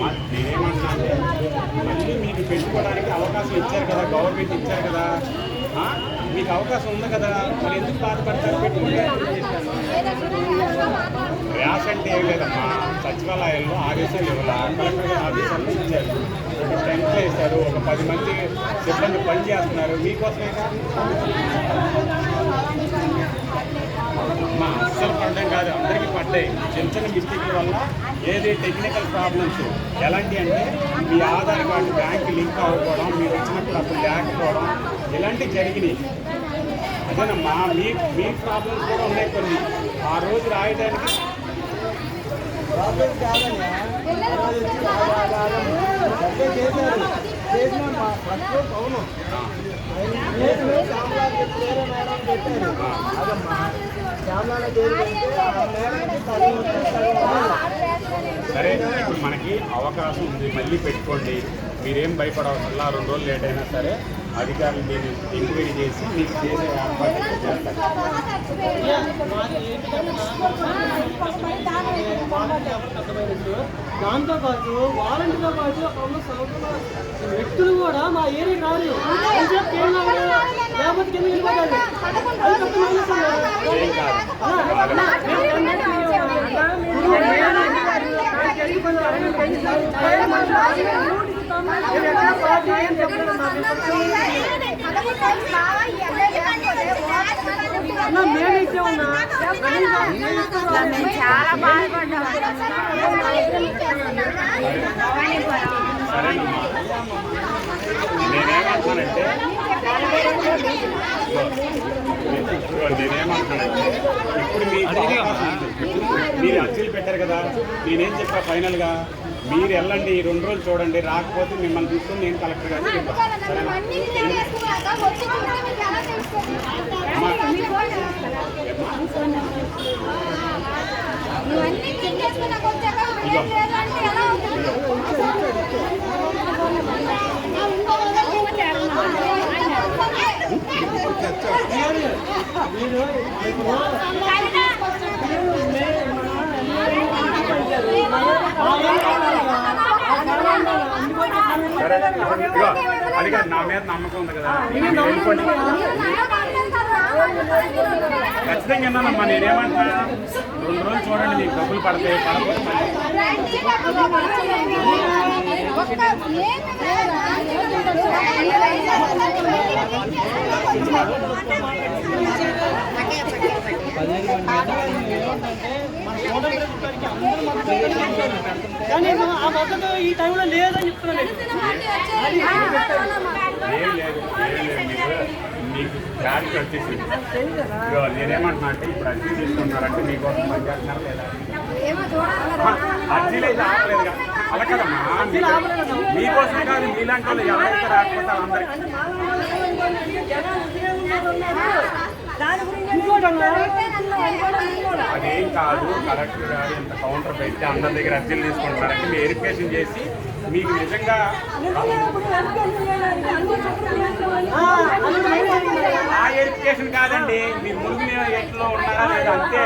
మా- మళ్ళీ మీకు పెట్టుకోవడానికి అవకాశం ఇచ్చారు కదా గవర్నమెంట్ ఇచ్చారు కదా మీకు అవకాశం ఉంది కదా మరి ఎందుకు బాధపడతారు పెట్టుకుంటే? ర్యాష్ అంటే ఏం లేదమ్మా. సచివాలయాల్లో ఆదేశాలు ఇవ్వాల? కలెక్టర్ ఆదేశాలు ఇచ్చారు. ఒక టెంట్లు వేశారు. ఒక పది మంది సిబ్బంది పని చేస్తున్నారు. మీకోసమే కదా. మా అస్సలు పడడం కాదు. అందరికీ పడ్డాయి. చిన్న చిన్న మిస్టేక్ల వల్ల ఏది టెక్నికల్ ప్రాబ్లమ్స్ ఎలాంటి అంటే మీ ఆధార్ కార్డు బ్యాంక్ లింక్ అవ్వకపోవడం మీరు వచ్చినప్పుడు అప్పుడు లేకపోవడం ఇలాంటివి జరిగినాయి. అదేనమ్మా మీ మీ ప్రాబ్లమ్స్ కూడా ఉన్నాయి కొన్ని. ఆ రోజు రాయడానికి కాదన్నా సరే ఇప్పుడు మనకి అవకాశం ఉంది. మళ్ళీ పెట్టుకోండి. మీరేం భయపడవసల్లా రెండు రోజులు లేట్ అయినా సరే అధికారులు దీన్ని ఎంక్వైరీ చేసి మీకు చేసే ఏర్పాటు చేస్తారు. దాంతో పాటు వాలంటీర్తో పాటు అక్కడ ఉన్న సంవత్సరాల వ్యక్తులు కూడా మా ఏరియా రారు కొంచెం కేరళ వాళ్ళు లేకపోతే కింద వెళ్ళిపోతారు. ఏం మేము గవర్నమెంట్ ఇప్పుడు మేము జరిగి ఇప్పుడు మీ మీరు అర్జీలు పెట్టారు కదా నేనేం చెప్పా ఫైనల్గా? మీరు వెళ్ళండి ఈ రెండు రోజులు చూడండి రాకపోతే మిమ్మల్ని తీసుకొని నేను కలెక్టర్ గారికి సరేనా ఇవన్నీ చెక్ చేసుకున్నాక వచ్చాక ఏం లేదు అంటే ఎలా సరే ఇదిగో అది కాదు నా మీద నమ్మకం ఉంది కదా ఖచ్చితంగా విన్నానమ్మా నేనేమంటా రెండు రోజులు చూడండి మీకు డబ్బులు పడతాయి పడకపోతే కానీ ఆ మద్దతు ఈ టైంలో లేదని చెప్తున్నాను మీకు వచ్చేసింది. నేనేమంటున్నా అంటే ఇప్పుడు అర్జీ తీసుకుంటున్నారంటే మీకోసం లేదా? ఆ, అర్జీలు అయితే ఆపలేదు కదా. అలా కదమ్మా మీకోసమే కాదు మీలాంటి వాళ్ళు ఎవరైతే రాకపోతే అన్నా అదేం కాదు కలెక్టర్ గారు ఇంత కౌంటర్ పెట్టి అందరి దగ్గర అర్జీలు తీసుకుంటున్నారంటే మీరు వెరిఫికేషన్ చేసి మీకు నిజంగా ఆ వెరిఫికేషన్ కాదండి మీ ముందు మేము ఎట్లో ఉన్నారా లేదా అంతే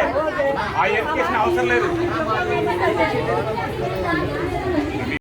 ఆ వెరిఫికేషన్ అవసరం లేదు.